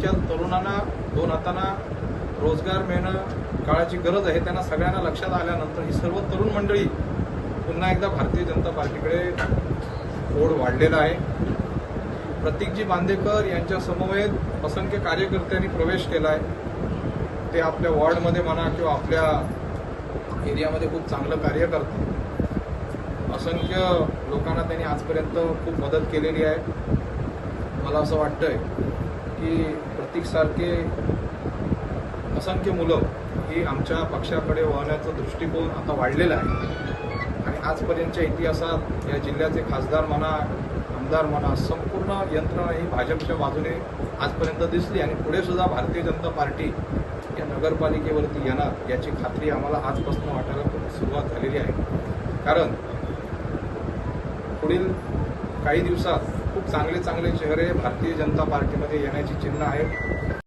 आमच्या तरुणांना दोन हातांना रोजगार मिळणं काळाची गरज आहे. त्यांना सगळ्यांना लक्षात आल्यानंतर ही सर्व तरुण मंडळी पुन्हा एकदा भारतीय जनता पार्टीकडे ओढ वाढलेला आहे. प्रतीकजी बांदेकर यांच्या समवेत असंख्य कार्यकर्त्यांनी प्रवेश केला आहे ते आपल्या वॉर्डमध्ये म्हणा किंवा आपल्या एरियामध्ये खूप चांगलं कार्य करतात. असंख्य लोकांना त्यांनी आजपर्यंत खूप मदत केलेली आहे. मला असं वाटतंय. की प्रतीकसारखे असंख्य मुलं ही आमच्या पक्षाकडे वळण्याचा दृष्टिकोन आता वाढलेला आहे. आणि आजपर्यंतच्या इतिहासात या जिल्ह्याचे खासदार म्हणा आमदार म्हणा संपूर्ण यंत्रणा ही भाजपच्या बाजूने आजपर्यंत दिसली आणि पुढे सुद्धा भारतीय जनता पार्टी या नगरपालिकेवरती येणार याची खात्री आम्हाला आजपासून वाटायला खूप सुरुवात झालेली आहे. कारण पुढील काही दिवसात खूप चांगले चांगले चेहरे भारतीय जनता पार्टीमध्ये येण्याची चिन्ह आहेत.